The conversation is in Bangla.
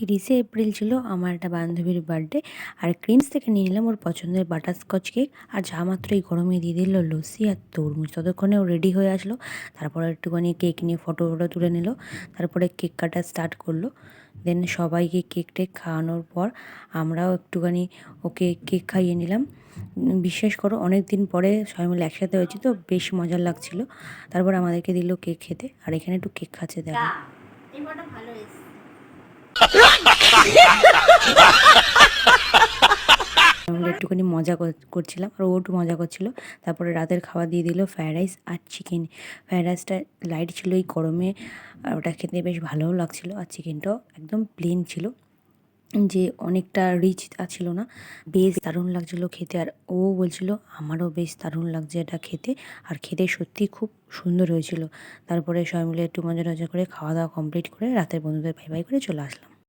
তিরিশে এপ্রিল ছিল আমার একটা বান্ধবীর বার্থডে। আর ক্রিমস থেকে নিয়ে নিলাম ওর পছন্দের বাটারস্কচ কেক আর যা মাত্র এই গরমে দিয়ে দিল লস্যি আর তরমুজ। ততক্ষণে ও রেডি হয়ে আসলো। তারপরে একটুখানি কেক নিয়ে ফটো ফটো তুলে নিল। তারপরে কেক কাটা স্টার্ট করল। দেন সবাইকে কেক টেক খাওয়ানোর পর আমরাও একটুখানি ওকে কেক খাইয়ে নিলাম। বিশ্বাস করো অনেক দিন পরে সবাই মিলে একসাথে হয়েছি তো বেশ মজার লাগছিল। তারপর আমাদেরকে দিল কেক খেতে। আর এখানে একটু কেক খাচ্ছে, দেখো। ভালো আমরা একটুখানি মজা কর- করছিলাম, আর ও একটু মজা করছিল। তারপরে রাতের খাওয়া দিয়ে দিল ফ্রায়েড রাইস আর চিকেন। ফ্রায়েড রাইসটা লাইট ছিল এই গরমে, আর ওটা খেতে বেশ ভালোও লাগছিল, আর চিকেনটাও একদম প্লেন ছিল। যে অনেকটা রিচ ছিল না। বেশ দারুণ লাগছিল খেতে আর ও বলছিল, আমারও বেশ দারুণ লাগছে এটা খেতে। আর খেতে সত্যি খুব সুন্দর হয়েছিল। তারপরে সবাই মিলে একটু মজা টজা করে খাওয়া দাওয়া কমপ্লিট করে রাতের বন্ধুদের বাই বাই করে চলে আসলাম।